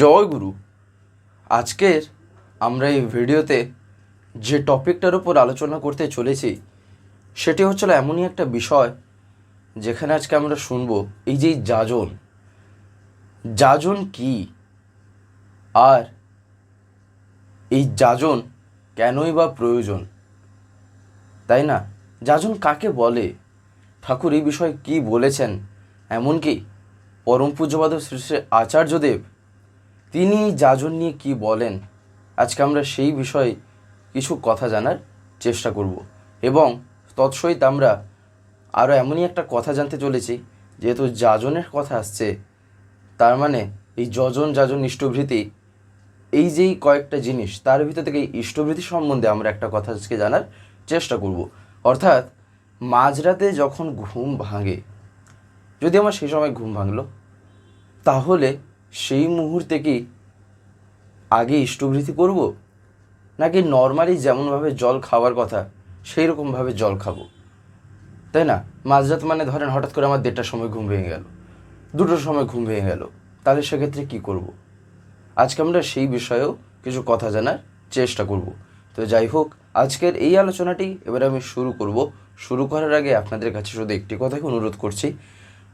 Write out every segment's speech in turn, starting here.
জয় গুরু। আজকের আমরা এই ভিডিওতে যে টপিকটার উপর আলোচনা করতে চলেছি, সেটি হচ্ছিল এমনই একটা বিষয় যেখানে আজকে আমরা শুনব, এই যে যাজন। যাজন কি? আর এই যাজন কেনই বা প্রয়োজন? তাই না? যাজন কাকে বলে? ঠাকুর এই বিষয়ে কি বলেছেন? এমনকি পরম পূজ্যপাদ শ্রী শ্রী আচার্যদেব তিনি যাজন নিয়ে কি বলেন? আজকে আমরা সেই বিষয়ে কিছু কথা জানার চেষ্টা করব। এবং তৎসহিত আমরা আরও এমনই একটা কথা জানতে চলেছি, যেহেতু যাজনের কথা আসছে, তার মানে এই যজন যাজন ইষ্টভৃতি, এই যেই কয়েকটা জিনিস, তার ভিতর থেকে এই ইষ্টভৃতি সম্বন্ধে আমরা একটা কথা আজকে জানার চেষ্টা করব। অর্থাৎ মাঝরাতে যখন ঘুম ভাঙে, যদি আমার সেই সময় ঘুম ভাঙলো, তাহলে সেই মুহূর্তে কি আগে ইষ্টভৃতি করব? নাকি নর্মালি যেমনভাবে জল খাওয়ার কথা সেই রকমভাবে জল খাব? তাই না? মাঝরাত মানে ধরেন হঠাৎ করে আমার দেড়টার সময় ঘুম ভেঙে গেল। দুটোর সময় ঘুম ভেঙে গেল। তাহলে সেক্ষেত্রে কি করব। আজকে আমরা সেই বিষয়েও কিছু কথা জানার চেষ্টা করব। তো যাই হোক, আজকের এই আলোচনাটি এবার আমি শুরু করব। শুরু করার আগে আপনাদের কাছে শুধু একটি কথাই অনুরোধ করছি।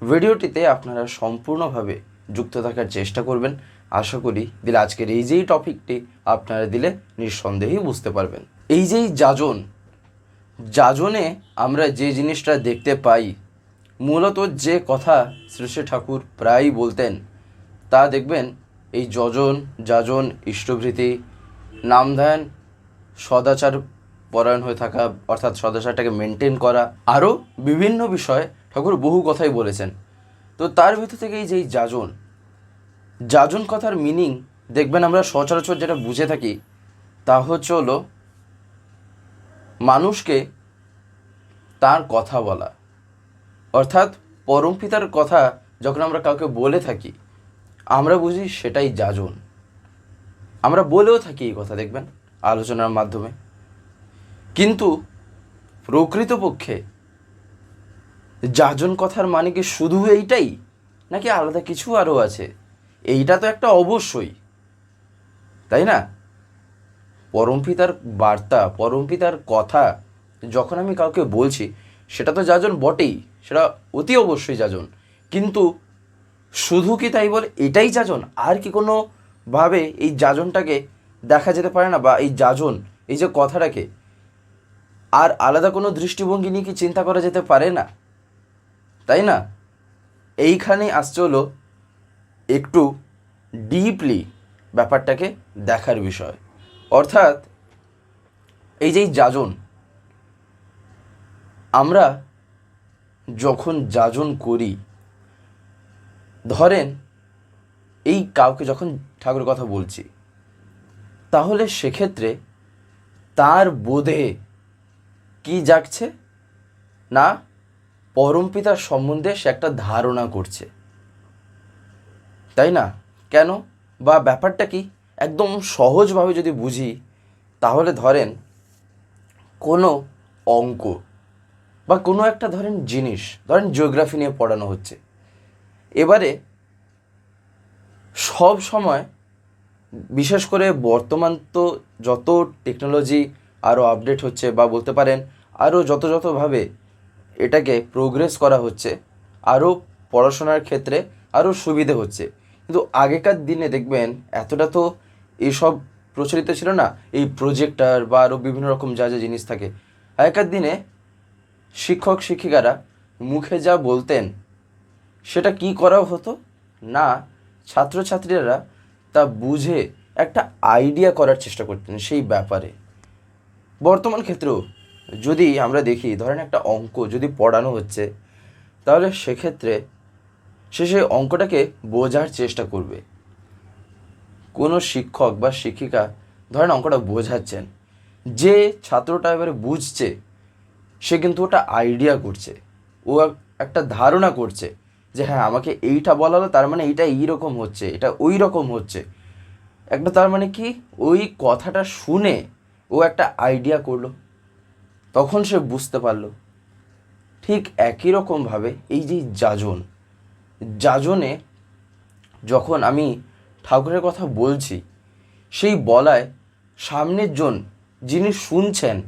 ভিডিওটিতে আপনারা সম্পূর্ণভাবে যুক্ত থাকার চেষ্টা করবেন। আশা করি দিলে আজকের এই যেই টপিকটি আপনারা দিলে নিঃসন্দেহেই বুঝতে পারবেন। এই যেই যাজন, যাজনে আমরা যে জিনিসটা দেখতে পাই, মূলত যে কথা শ্রী শ্রী ঠাকুর প্রায়ই বলতেন, তা দেখবেন এই যজন, যাজন, ইষ্টভৃতি নামধ্যান সদাচার পরায়ণ হয়ে থাকা, অর্থাৎ সদাচারটাকে মেনটেন করা, আরও বিভিন্ন বিষয়ে ঠাকুর বহু কথাই বলেছেন। তো তার ভিতর থেকে এই যে এই যাজন যাজন কথার মিনিং দেখবেন আমরা সচরাচর যেটা বুঝে থাকি, তা হচ্ছে হলো মানুষকে তার কথা বলা। অর্থাৎ পরম পিতার কথা যখন আমরা কাউকে বলে থাকি, আমরা বুঝি সেটাই যাজন। আমরা বলেও থাকি এই কথা, দেখবেন, আলোচনার মাধ্যমে। কিন্তু প্রকৃতপক্ষে যাজন কথার মানে কি শুধু এইটাই? নাকি আলাদা কিছু আরও আছে? এইটা তো একটা অবশ্যই। তাই না? পরমপিতার বার্তা পরমপিতার কথা যখন আমি কাউকে বলছি, সেটা তো যাজন বটেই, সেটা অতি অবশ্যই যাজন কিন্তু শুধু কি তাই বলে, এটাই যাজন আর কি কোনো ভাবে এই যাজনটাকে দেখা যেতে পারে না, বা এই যাজন এই যে কথাটাকে, আর আলাদা কোনো দৃষ্টিভঙ্গি নিয়ে কি চিন্তা করা যেতে পারে না? তাই না? এইখানে আসছে হলো একটু ডিপলি ব্যাপারটাকে দেখার বিষয়। অর্থাৎ এই যে এই যাজন, আমরা যখন যাজন করি, ধরেন এই কাউকে যখন ঠাকুরের কথা বলছি, তাহলে সেক্ষেত্রে তার বোধে কি জাগছে? না? পরমপিতার সম্বন্ধে সে একটা ধারণা করছে। তাই না? কেন? বা ব্যাপারটা কি? একদম সহজভাবে যদি বুঝি, তাহলে ধরেন কোনো অঙ্ক বা কোনো একটা ধরেন জিনিস, ধরেন জিওগ্রাফি নিয়ে পড়ানো হচ্ছে। এবারে সব সময় বিশেষ করে বর্তমান তো যত টেকনোলজি আরও আপডেট হচ্ছে বা বলতে পারেন আরও যত যতভাবে এটাকে প্রোগ্রেস করা হচ্ছে আরও পড়াশোনার ক্ষেত্রে আরও সুবিধে হচ্ছে। কিন্তু আগেকার দিনে দেখবেন এতটা তো এইসব প্রচলিত ছিল না, এই প্রজেক্টার বা আরও বিভিন্ন রকম যা যা জিনিস থাকে। আগেকার দিনে শিক্ষক, শিক্ষিকারা মুখে যা বলতেন, সেটা কি করা হতো? না, ছাত্রছাত্রীরা তা বুঝে একটা আইডিয়া করার চেষ্টা করতেন সেই ব্যাপারে। বর্তমান ক্ষেত্রেও যদি আমরা দেখি, ধরেন একটা অঙ্ক যদি পড়ানো হচ্ছে, তাহলে সেক্ষেত্রে সে সেই অঙ্কটাকে বোঝার চেষ্টা করবে। কোনো শিক্ষক বা শিক্ষিকা ধরেন অঙ্কটা বোঝাচ্ছেন, যে ছাত্রটা এবারে বুঝছে, সে কিন্তু ওটা আইডিয়া করছে। ও এক- একটা ধারণা করছে যে হ্যাঁ আমাকে এইটা বলা হলো, তার মানে এইটা এইরকম হচ্ছে, এটা ওই রকম হচ্ছে। একটা তার মানে কি, ওই কথাটা শুনে ও একটা আইডিয়া করল। তখন সে বুঝতে পারল, ঠিক একই রকমভাবে এই যে যাজন, যাজনে যখন আমি ঠাকুরের কথা বলছি, সেই বলায় সামনের জন যিনি শুনছেন,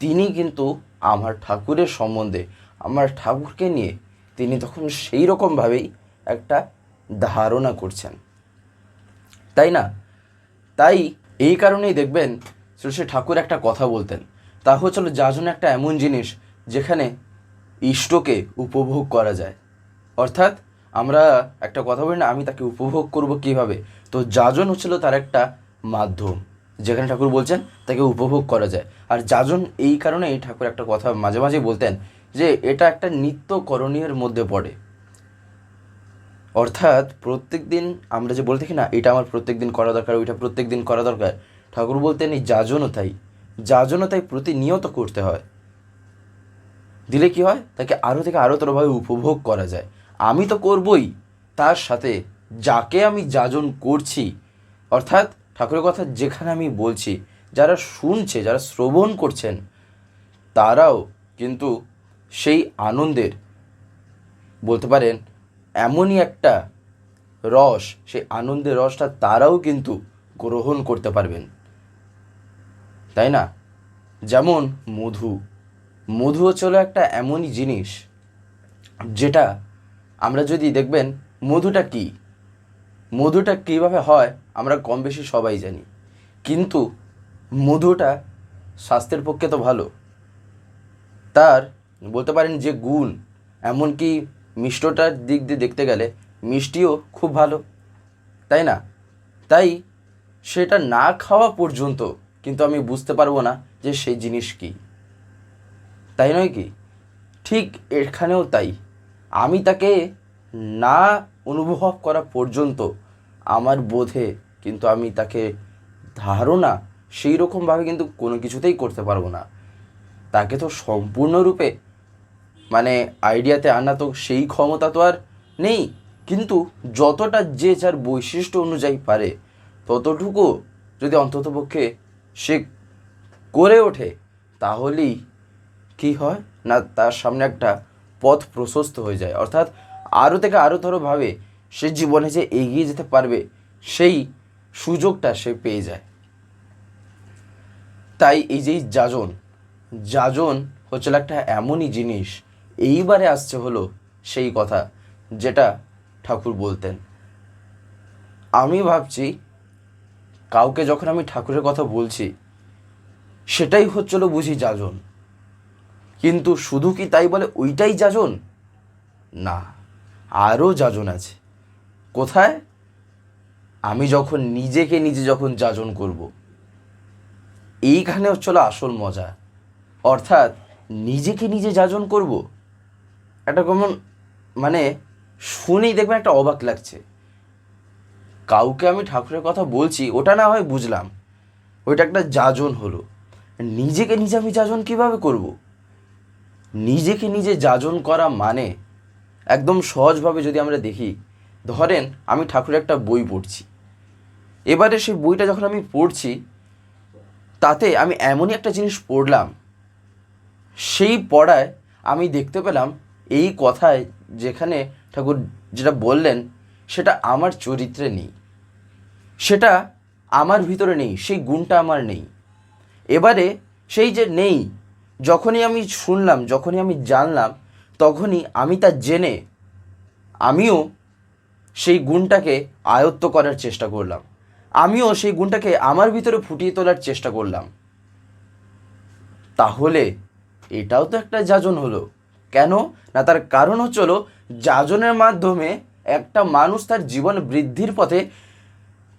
তিনি কিন্তু আমার ঠাকুরের সম্বন্ধে, আমার ঠাকুরকে নিয়ে তিনি তখন সেই রকমভাবেই একটা ধারণা করছেন। তাই না? তাই এই কারণেই দেখবেন শ্রী ঠাকুর একটা কথা বলতেন তা হচ্ছিল যাজন একটা এমন জিনিস যেখানে ইষ্টকে উপভোগ করা যায়। অর্থাৎ আমরা একটা কথা বলি না, আমি তাকে উপভোগ করব কীভাবে? তো যাজন হচ্ছিল তার একটা মাধ্যম, যেখানে ঠাকুর বলছেন তাকে উপভোগ করা যায়। আর যাজন এই কারণে এই ঠাকুর একটা কথা মাঝে মাঝে বলতেন যে এটা একটা নিত্য করণীয়ের মধ্যে পড়ে। অর্থাৎ প্রত্যেক দিন আমরা যে বলে থাকি না, এটা আমার প্রত্যেক দিন করা দরকার, ওইটা প্রত্যেক দিন করা দরকার। ঠাকুর বলতেন এই যাজনও তাই। যাজনও তাই প্রতিনিয়ত করতে হয়। দিলে কি হয়? তাকে আরও থেকে আরও তরভাবে উপভোগ করা যায়। আমি তো করবই, তার সাথে যাকে আমি যাজন করছি, অর্থাৎ ঠাকুরের কথা যেখানে আমি বলছি, যারা শুনছে, যারা শ্রবণ করছেন, তারাও কিন্তু সেই আনন্দের, বলতে পারেন, এমনই একটা রস, সেই আনন্দের রসটা তারাও কিন্তু গ্রহণ করতে পারবেন। তাই না? যেমন মধু। মধু হলো একটা এমনই জিনিস যেটা আমরা যদি দেখবেন, মধুটা কি? মধুটা কীভাবে হয় আমরা কম বেশি সবাই জানি। কিন্তু মধুটা স্বাস্থ্যের পক্ষে তো ভালো। তার বলতে পারেন যে গুণ, এমনকি মিষ্টটার দিক দিয়ে দেখতে গেলে মিষ্টিও খুব ভালো। তাই না? তাই সেটা না খাওয়া পর্যন্ত কিন্তু আমি বুঝতে পারব না যে সেই জিনিস কী। তাই নয় কি? ঠিক এখানেও তাই। আমি তাকে না অনুভব করা পর্যন্ত আমার বোধে কিন্তু আমি তাকে ধারণা সেই রকমভাবে কিন্তু কোনো কিছুতেই করতে পারব না। তাকে তো সম্পূর্ণরূপে মানে আইডিয়াতে আনা তো সেই ক্ষমতা তো আর নেই। কিন্তু যতটা যে যার বৈশিষ্ট্য অনুযায়ী পারে, ততটুকু যদি অন্ততপক্ষে সে করে ওঠে, তাহলেই কি হয়? না, তার সামনে একটা পথ প্রশস্ত হয়ে যায়। অর্থাৎ আরও থেকে আরও ভাবে সে জীবনে যে এগিয়ে যেতে পারবে, সেই সুযোগটা সে পেয়ে যায়। তাই এই যে যাজন যাজন হচ্ছে একটা এমনই জিনিস, এইবারে আসছে হলো সেই কথা যেটা ঠাকুর বলতেন। আমি ভাবছি কাউকে যখন আমি ঠাকুরের কথা বলছি, সেটাই হচ্ছিল বুঝি যাজন। কিন্তু শুধু কি তাই বলে ওইটাই যাজন? না, আরও যাজন আছে। কোথায়? আমি যখন নিজেকে নিজে যখন যাজন করব, এইখানে হচ্ছিল আসল মজা। অর্থাৎ নিজেকে নিজে যাজন করব, একটা কেমন মানে শুনেই দেখবেন একটা অবাক লাগছে। কাউকে আমি ঠাকুরের কথা বলছি, ওটা না হয় বুঝলাম। ওইটা একটা যাজন হলো। নিজেকে নিজে আমি যাজন কীভাবে করব? নিজেকে নিজে যাজন করা মানে? একদম সহজভাবে যদি আমরা দেখি, ধরেন আমি ঠাকুরের একটা বই পড়ছি। এবারে সেই বইটা যখন আমি পড়ছি, তাতে আমি এমনই একটা জিনিস পড়লাম। সেই পড়ায় আমি দেখতে পেলাম এই কথায় যেখানে ঠাকুর যেটা বললেন, সেটা আমার চরিত্রে নেই। সেটা আমার ভিতরে নেই, সেই গুণটা আমার নেই। এবারে সেই যে নেই, যখনই আমি শুনলাম, যখনই আমি জানলাম, তখনই আমি তা জেনে আমিও সেই গুণটাকে আয়ত্ত করার চেষ্টা করলাম। আমিও সেই গুণটাকে আমার ভিতরে ফুটিয়ে তোলার চেষ্টা করলাম। তাহলে এটাও তো একটা যাজন হলো। কেন? না, তার কারণ হচ্ছিল যাজনের মাধ্যমে একটা মানুষ তার জীবন বৃদ্ধির পথে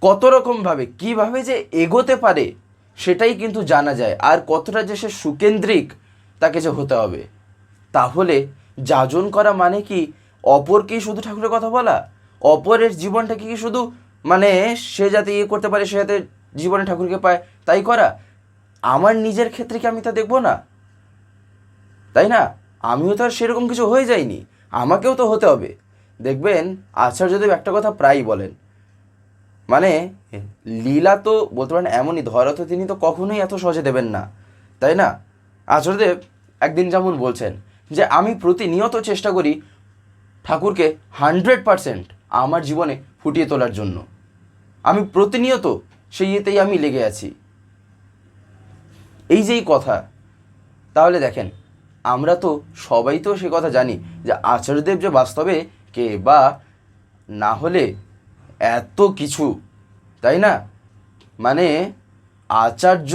কত রকমভাবে কীভাবে যে এগোতে পারে, সেটাই কিন্তু জানা যায়। আর কতটা যে সে সুকেন্দ্রিক, তাকে যে হতে হবে। তাহলে যাজন করা মানে কি, অপরকেই শুধু ঠাকুরের কথা বলা? অপরের জীবনটাকে কি শুধু মানে সে যাতে ইয়ে করতে পারে, সে যাতে জীবনে ঠাকুরকে পায়, তাই করা? আমার নিজের ক্ষেত্রে কি আমি তা দেখব না? তাই না? আমিও তো আর সেরকম কিছু হয়ে যাইনি। আমাকেও তো হতে হবে। দেখবেন, আচার্যদেব একটা কথা প্রায়ই বলেন মানে লীলা তো বলতে পারেন এমনই, ধরা তো তিনি তো কখনোই এত সহজে দেবেন না, তাই না? আচার্যদেব একদিন যেমন বলছেন যে, আমি প্রতিনিয়ত চেষ্টা করি ঠাকুরকে হান্ড্রেড পারসেন্ট আমার জীবনে ফুটিয়ে তোলার জন্য। আমি প্রতিনিয়ত সেই ইয়েতেই আমি লেগে আছি। এই যেই কথা, তাহলে দেখেন, আমরা তো সবাই তো সে কথা জানি যে, আচার্যদেব যে বাস্তবে কে বা না হলে এত কিছু, তাই না? মানে আচার্য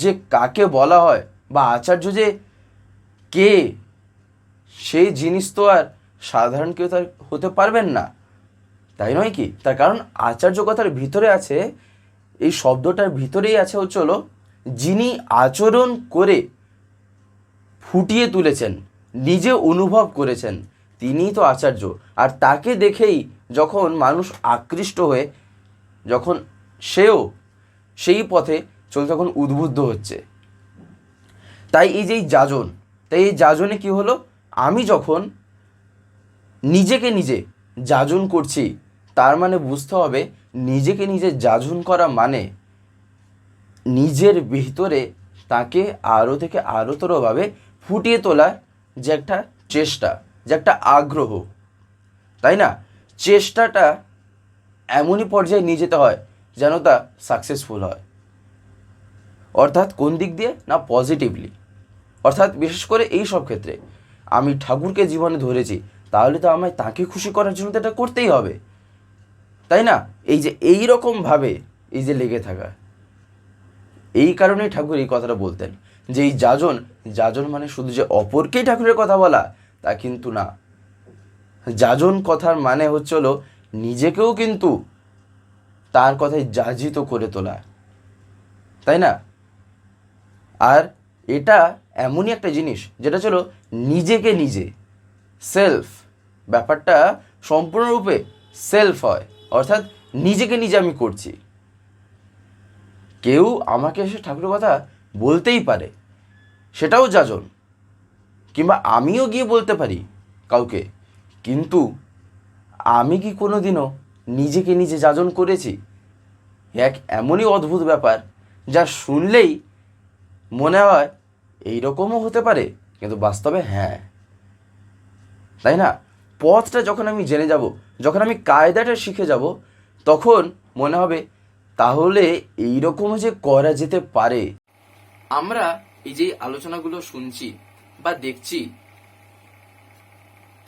যে কাকে বলা হয় বা আচার্য যে কে, সেই জিনিস তো আর সাধারণ কেউ তার হতে পারবেন না। তাই নয় কি? তার কারণ আচার্য কথার ভিতরে আছে, এই শব্দটার ভিতরেই আছে হচ্ছে হলো, যিনি আচরণ করে ফুটিয়ে তুলেছেন, নিজে অনুভব করেছেন, তিনিই তো আচার্য। আর তাকে দেখেই যখন মানুষ আকৃষ্ট হয়ে, যখন সেও সেই পথে চলতে তখন উদ্বুদ্ধ হচ্ছে। তাই এই যে যাজন, তাই এই যাজনে কি হলো? আমি যখন নিজেকে নিজে যাজন করছি, তার মানে বুঝতে হবে নিজেকে নিজে যাজন করা মানে নিজের ভিতরে তাকে আরও থেকে আরোতরভাবে ফুটিয়ে তোলার যে একটা চেষ্টা, যে একটা আগ্রহ। তাই না? চেষ্টাটা এমনই পর্যায়ে নিয়ে যেতে হয় যেন তা সাকসেসফুল হয়। অর্থাৎ কোন দিক দিয়ে? না পজিটিভলি অর্থাৎ বিশেষ করে এই সব ক্ষেত্রে আমি ঠাকুরকে জীবনে ধরেছি, তাহলে তো আমায় তাকে খুশি করার জন্য তো এটা করতেই হবে। তাই না? এই যে এই রকমভাবে এই যে লেগে থাকা। এই কারণেই ঠাকুর এই কথাটা বলতেন যে এই যাজন যাজন মানে শুধু যে অপরকেই ঠাকুরের কথা বলা, তা কিন্তু না। যাজন কথার মানে হচ্ছে হলো, নিজেকেও কিন্তু তার কথায় যাজিত করে তোলা। তাই না? আর এটা এমনই একটা জিনিস, যেটা ছিল নিজেকে নিজে সেলফ ব্যাপারটা সম্পূর্ণরূপে সেলফ হয়। অর্থাৎ নিজেকে নিজে আমি করছি। কেউ আমাকে এসে ঠাকুরের কথা বলতেই পারে, সেটাও যাজন। কিংবা আমিও গিয়ে বলতে পারি কাউকে। কিন্তু আমি কি কোনো দিনও নিজেকে নিজে যাজন করেছি? এক এমনই অদ্ভুত ব্যাপার যা শুনলেই মনে হয় এই রকমও হতে পারে, কিন্তু বাস্তবে হ্যাঁ। তাই না? পথটা যখন আমি জেনে যাব, যখন আমি কায়দাটা শিখে যাব, তখন মনে হবে তাহলে এই রকমও যে করা যেতে পারে। আমরা এই যে আলোচনাগুলো শুনছি বা দেখছি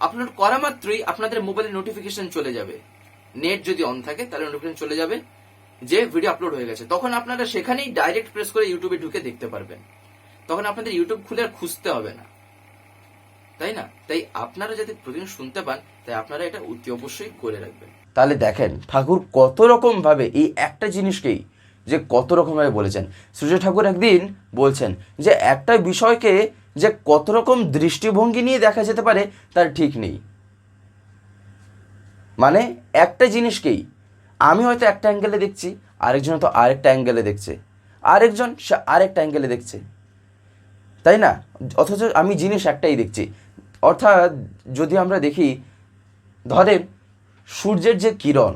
আপলোড করা মাত্রই আপনাদের মোবাইলে নোটিফিকেশন চলে যাবে। নেট যদি অন থাকে, তাহলে নোটিফিকেশন চলে যাবে। যে ভিডিও আপলোড হয়ে গেছে, তখন আপনারা সেখানেই ডাইরেক্ট প্রেস করে ইউটিউবে ঢুকে দেখতে পারবেন। তখন আপনাদের ইউটিউব খুলে আর খুঁজতে হবে না। তাই না? তাই আপনারা যাতে প্রতিদিন শুনতে পান, তাই আপনারা এটা অতি অবশ্যই করে রাখবেন। তাহলে দেখেন, ঠাকুর কত রকম ভাবে এই একটা জিনিসকেই যে কত রকম ভাবে বলেছেন। সূর্য ঠাকুর একদিন বলছেন যে, একটা বিষয়কে যে কত রকম দৃষ্টিভঙ্গি নিয়ে দেখা যেতে পারে, তার ঠিক নেই। মানে একটা জিনিসকেই আমি হয়তো একটা অ্যাঙ্গেলে দেখছি, আরেকজন হয়তো আরেকটা অ্যাঙ্গেলে দেখছে। আরেকজন সে আরেকটা অ্যাঙ্গেলে দেখছে। তাই না? অথচ আমি জিনিস একটাই দেখছি। অর্থাৎ যদি আমরা দেখি, ধরেন সূর্যের যে কিরণ,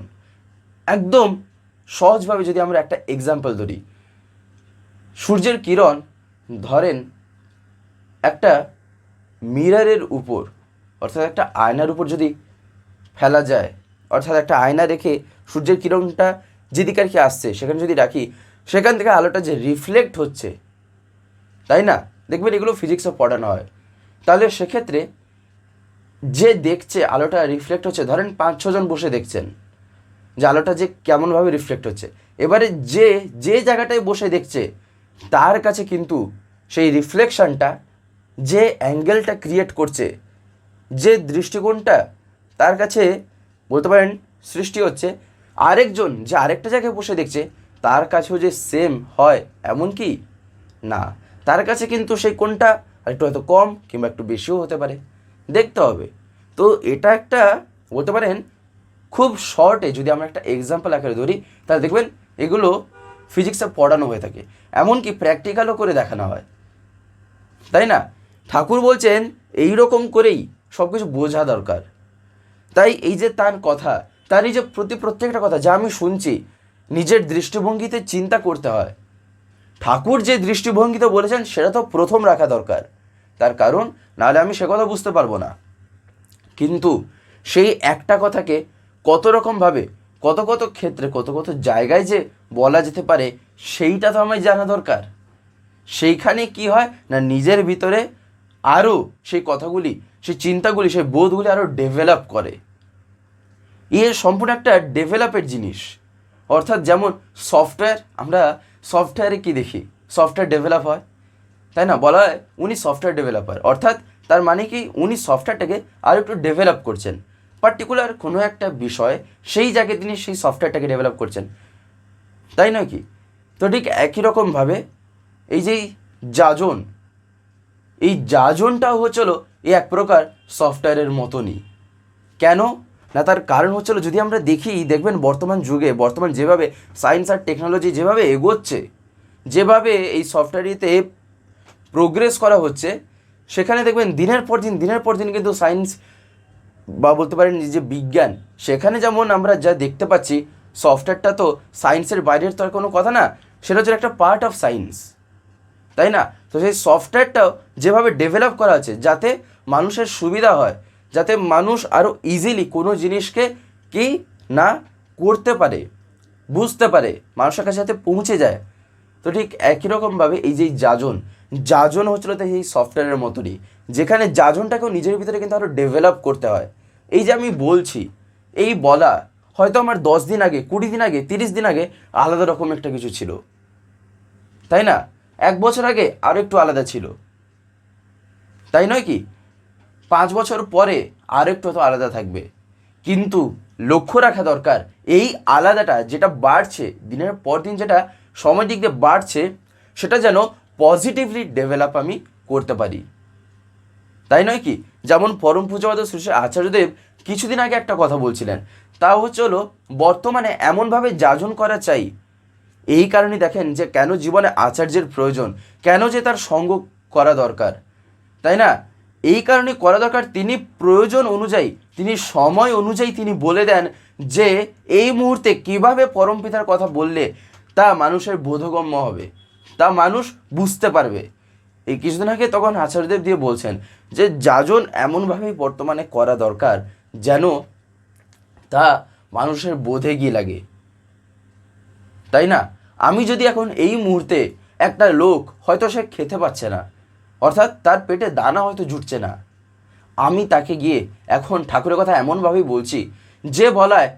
একদম সহজভাবে যদি আমরা একটা এক্সাম্পল ধরি, সূর্যের কিরণ ধরেন একটা মিরারের উপর, অর্থাৎ একটা আয়নার উপর যদি ফেলা যায়, অর্থাৎ একটা আয়না রেখে সূর্যের কিরণটা যেদিকে আর কি আসছে, সেখানে যদি রাখি, সেখান থেকে আলোটা যে রিফ্লেক্ট হচ্ছে, তাই না? দেখবেন এগুলো ফিজিক্সে পড়ানো হয় তাহলে সেক্ষেত্রে যে দেখছে আলোটা রিফ্লেক্ট হচ্ছে, ধরেন পাঁচ ছজন বসে দেখছেন, যে আলোটা যে কেমনভাবে রিফ্লেক্ট হচ্ছে, এবারে যে যে জায়গাটায় বসে দেখছে, তার কাছে কিন্তু সেই রিফ্লেকশনটা যে অ্যাঙ্গেলটা ক্রিয়েট করছে, যে দৃষ্টিকোণটা তার কাছে বলতে পারেন সৃষ্টি হচ্ছে, আরেকজন যে আরেকটা জায়গায় বসে দেখছে, তার কাছেও যে সেম হয়, এমন কি? না। তার কাছে কিন্তু সেই কোনটা একটু হয়তো কম কিংবা একটু বেশিও হতে পারে। দেখতে হবে। তো এটা একটা বলতে পারেন খুব শর্টে যদি আমরা একটা এক্সাম্পল আকারে ধরি, তাহলে দেখবেন এগুলো ফিজিক্সে পড়ানো হয়ে থাকে। এমনকি প্র্যাকটিক্যালও করে দেখানো হয়। তাই না? ঠাকুর বলছেন এই রকম করেই সব কিছু বোঝা দরকার। তাই এই যে তার কথা, তার এই যে প্রতি প্রত্যেকটা কথা যা আমি শুনছি, নিজের দৃষ্টিভঙ্গিতে চিন্তা করতে হয়। ঠাকুর যে দৃষ্টিভঙ্গিতে বলেছেন, সেটা তো প্রথম রাখা দরকার। তার কারণ, নাহলে আমি সে কথা বুঝতে পারব না। কিন্তু সেই একটা কথাকে কত রকমভাবে, কত কত ক্ষেত্রে, কত কত জায়গায় যে বলা যেতে পারে, সেইটা তো আমায় জানা দরকার। সেইখানে কি হয়, না নিজের ভিতরে আরও সেই কথাগুলি, সেই চিন্তাগুলি, সেই বোধগুলি আরও ডেভেলপ করে। এ সম্পূর্ণ একটা ডেভেলপের জিনিস। অর্থাৎ যেমন সফটওয়্যার আমরা সফটওয়্যারে কি দেখি? সফটওয়্যার ডেভেলপ হয়। তাই না? বলা হয় উনি সফটওয়্যার ডেভেলপার অর্থাৎ তার মানে কি? উনি সফটওয়্যারটাকে আরও একটু ডেভেলপ করছেন। পার্টিকুলার কোনো একটা বিষয়, সেই জায়গায় তিনি সেই সফটওয়্যারটাকে ডেভেলপ করছেন। তাই নয় কি? তো ঠিক একই রকমভাবে এই যে যাজন এই যাজনটাও হচ্ছিল এই এক প্রকার সফটওয়্যারের মতনই। কেন? না, তার কারণ হচ্ছিল যদি আমরা দেখি, দেখবেন বর্তমান যুগে, বর্তমান যেভাবে সায়েন্স আর টেকনোলজি যেভাবে এগোচ্ছে, যেভাবে এই সফটওয়্যারিতে প্রোগ্রেস করা হচ্ছে, সেখানে দেখবেন দিনের পর দিন, দিনের পর দিন কিন্তু সায়েন্স বা বলতে পারেন যে বিজ্ঞান, সেখানে যেমন আমরা যা দেখতে পাচ্ছি সফটওয়্যারটা তো সায়েন্সের বাইরের তো আর কোনো কথা না, সেটা হচ্ছে একটা পার্ট অফ সায়েন্স তাই না? তো সেই সফটওয়্যারটাও যেভাবে ডেভেলপ করা আছে, যাতে মানুষের সুবিধা হয়, যাতে মানুষ আরও ইজিলি কোনো জিনিসকে কি না করতে পারে, বুঝতে পারে, মানুষের কাছে যাতে পৌঁছে যায়। তো ঠিক একই রকমভাবে এই যে যাজন যাজন হচ্ছিল তো এই সফটওয়্যারের মতনই, যেখানে যাজনটাকেও নিজের ভিতরে কিন্তু আরও ডেভেলপ করতে হয়। এই যে আমি বলছি, এই বলা হয়তো আমার দশ দিন আগে, কুড়ি দিন আগে, তিরিশ দিন আগে আলাদা রকম একটা কিছু ছিল। তাই না? এক বছর আগে আরও একটু আলাদা ছিল। তাই নয় কি? পাঁচ বছর পরে আর একটু তো আলাদা থাকবে। কিন্তু লক্ষ্য রাখা দরকার, এই আলাদাটা যেটা বাড়ছে, দিনের পর দিন যেটা সময় দিক দিয়ে বাড়ছে, সেটা যেন পজিটিভলি ডেভেলপ আমি করতে পারি। তাই নয় কি? যেমন পরম পূজাবাদ শ্রী আচার্যদেব কিছুদিন আগে একটা কথা বলছিলেন। তা হচ্ছে হলো, বর্তমানে এমনভাবে যাজন করা চাই এই কারণে দেখেন যে কেন জীবনে আচার্যের প্রয়োজন, কেন যে তার সঙ্গ করা দরকার, তাই না? এই কারণে করা দরকার, তিনি প্রয়োজন অনুযায়ী, তিনি সময় অনুযায়ী তিনি বলে দেন যে এই মুহূর্তে কীভাবে পরম পিতার কথা বললে তা মানুষের বোধগম্য হবে, তা মানুষ বুঝতে পারবে। এই কিছুদিন আগে তখন আচার্যদেব দিয়ে বলছেন যে যাজন এমনভাবেই বর্তমানে করা দরকার যেন তা মানুষের বোধে গিয়ে লাগে। তাই না? আমি যদি এখন এই মুহূর্তে একটা লোক হয়তো সে খেতে পাচ্ছে না অর্থাৎ তার পেটে দানা হয়তো জুটছে না আমি তাকে গিয়ে এখন ঠাকুরের কথা এমনভাবেই বলছি যে বলায়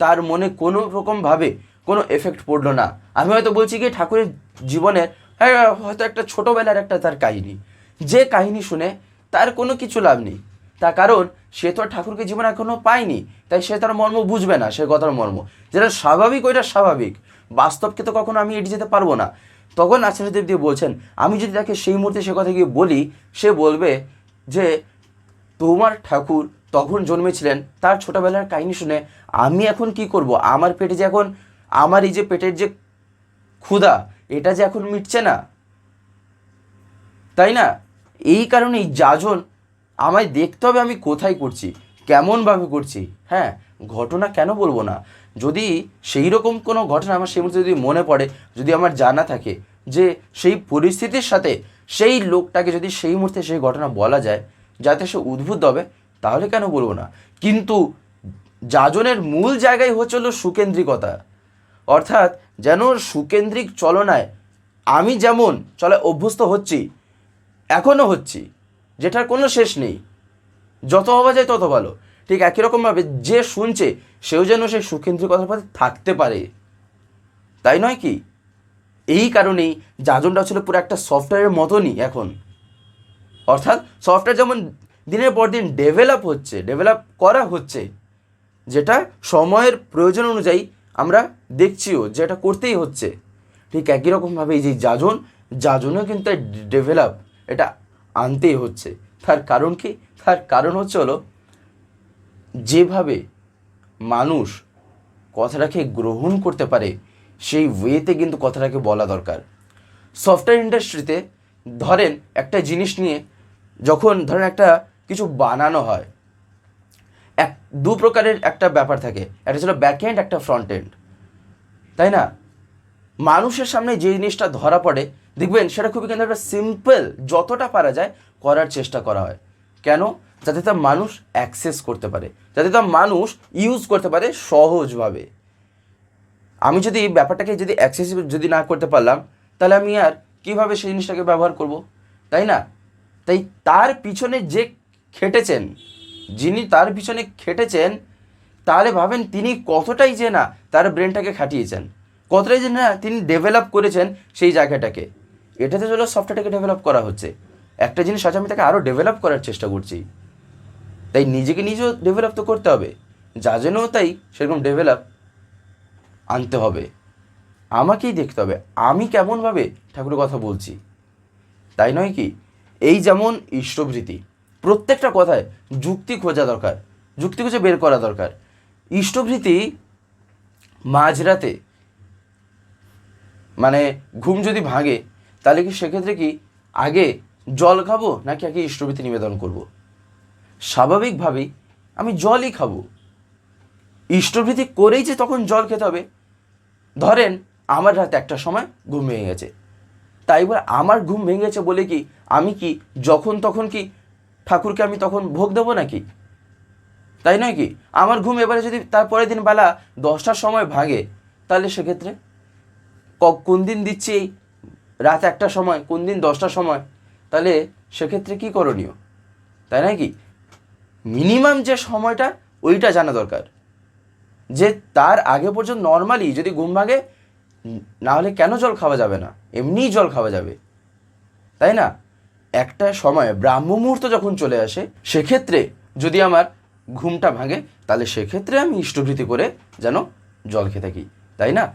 তার মনে কোনো রকমভাবে কোনো এফেক্ট পড়ল না। আমি হয়তো বলছি কি ঠাকুরের জীবনের হ্যাঁ, হয়তো একটা ছোটোবেলার একটা তার কাহিনী। যে কাহিনী শুনে তার কোনো কিছু লাভ নেই। তার কারণ সে তো ঠাকুরকে জীবনে এখনও পায়নি। তাই সে তার মর্ম বুঝবে না, সে কথার মর্ম। যেটা স্বাভাবিক, ওইটা স্বাভাবিক। বাস্তবকে তো কখনো আমি এড়িয়ে যেতে পারব না। তখন আচার্যদেব দিয়ে বলছেন, আমি যদি তাকে সেই মুহূর্তে সে কথা গিয়ে বলি, সে বলবে যে, তোমার ঠাকুর তখন জন্মেছিলেন, তার ছোটবেলার কাহিনী শুনে আমি এখন কি করব? আমার পেটে যে এখন, আমার এই যে পেটের যে ক্ষুধা, এটা যে এখন মিটছে না। তাই না? এই কারণেই যাজন আমায় দেখতে হবে আমি কোথায় করছি, কেমনভাবে করছি হ্যাঁ? ঘটনা কেন বলব না? যদি সেই রকম কোনো ঘটনা আমার সেই মুহূর্তে যদি মনে পড়ে, যদি আমার জানা থাকে যে সেই পরিস্থিতির সাথে সেই লোকটাকে যদি সেই মুহূর্তে সেই ঘটনা বলা যায়, যাতে সে উদ্বুদ্ধ হবে, তাহলে কেন বলব না? কিন্তু যাজনের মূল জায়গায় হচ্ছে হলো সুকেন্দ্রিকতা। অর্থাৎ যেন সুকেন্দ্রিক চলনায় আমি যেমন চলে অভ্যস্ত হচ্ছি, এখনও হচ্ছি। যেটার কোনো শেষ নেই। যত হওয়া যায় তত ভালো। ঠিক একই রকমভাবে যে শুনছে, সেও যেন সেই সুখেন্দ্রী কথার পথে থাকতে পারে। তাই নয় কি? এই কারণেই যাজনটা ছিল পুরো একটা সফটওয়্যারের মতনই এখন। অর্থাৎ সফটওয়্যার যেমন দিনের পর দিন ডেভেলপ হচ্ছে ডেভেলপ করা হচ্ছে, যেটা সময়ের প্রয়োজন অনুযায়ী আমরা দেখছিও যেটা করতেই হচ্ছে। ঠিক একই রকমভাবে এই যে যাজন, যাজনও কিন্তু ডেভেলপ এটা আনতেই হচ্ছে। তার কারণ কি? তার কারণ হচ্ছে হলো, যেভাবে মানুষ কথাটাকে গ্রহণ করতে পারে, সেই ওয়েতে কিন্তু কথাটাকে বলা দরকার। সফটওয়্যার ইন্ডাস্ট্রিতে ধরেন একটা জিনিস নিয়ে যখন ধরেন একটা কিছু বানানো হয়, এক, দু প্রকারের একটা ব্যাপার থাকে। একটা ছিল ব্যাক এন্ড একটা ফ্রন্ট এন্ড তাই না? মানুষের সামনে যে জিনিসটা ধরা পড়ে দেখবেন সেটা খুবই কিন্তু একটা সিম্পল যতটা পারা যায় করার চেষ্টা করা হয়। কেন? যাতে তা মানুষ অ্যাক্সেস করতে পারে। যাতে তা মানুষ ইউজ করতে পারে সহজভাবে। আমি যদি এই ব্যাপারটাকে যদি অ্যাক্সেসিবল যদি না করতে পারলাম, তাহলে আমি আর কীভাবে সেই জিনিসটাকে ব্যবহার করব? তাই না? তাই তার পিছনে যে খেটেছেন, যিনি তার পিছনে খেটেছেন, তাহলে ভাবেন তিনি কতটাই যে না তার ব্রেনটাকে খাটিয়েছেন। কতটাই যে না তিনি ডেভেলপ করেছেন সেই জায়গাটাকে। এটাতে চলো সফটওয়্যারটাকে ডেভেলপ করা হচ্ছে। একটা জিনিস আছে আমি তাকে আরও ডেভেলপ করার চেষ্টা করছি। তাই নিজেকে নিজেও ডেভেলপ তো করতে হবে। যা যেন তাই সেরকম ডেভেলপ আনতে হবে। আমাকেই দেখতে হবে, আমি কেমনভাবে ঠাকুরের কথা বলছি। তাই নয় কি? এই যেমন ইষ্টভৃতি প্রত্যেকটা কথায় যুক্তি খোঁজা দরকার, যুক্তি খুঁজে বের করা দরকার। ইষ্টভৃতি মাঝরাতে মানে ঘুম যদি ভাঙে তাহলে কি সেক্ষেত্রে কি আগে জল খাব নাকি আগে ইষ্টভৃতি নিবেদন করব। স্বাভাবিকভাবেই আমি জলই খাব। ইষ্টভৃতি করেই যে তখন জল খেতে হবে। ধরেন আমার রাত একটা সময় ঘুম ভেঙে গেছে। তাই বলে আমার ঘুম ভেঙে গেছে বলে কি আমি কি যখন তখন কি ঠাকুরকে আমি তখন ভোগ দেবো নাকি? তাই নয় কি? আমার ঘুম এবারে যদি তারপরের দিন বেলা দশটার সময় ভাঙে, তাহলে সেক্ষেত্রে কোন দিন দিচ্ছি রাত একটার সময় কোন দিন দশটার সময় তাহলে সেক্ষেত্রে কি করণীয়? তাই নয় কি? মিনিমাম যে সময়টা ওইটা জানা দরকার। যে তার আগে পর্যন্ত নর্মালি যদি ঘুম উম, না হলে কেন জল খাওয়া যাবে না? এমনিই জল খাওয়া যাবে। তাই না? একটা সময় ব্রাহ্ম মুহূর্ত যখন চলে আসে সেক্ষেত্রে যদি আমার ঘুমটা ভাঙে তাহলে সেক্ষেত্রে আমি ইষ্টভৃতি করে যেন জল খেয়ে থাকি। তাই না?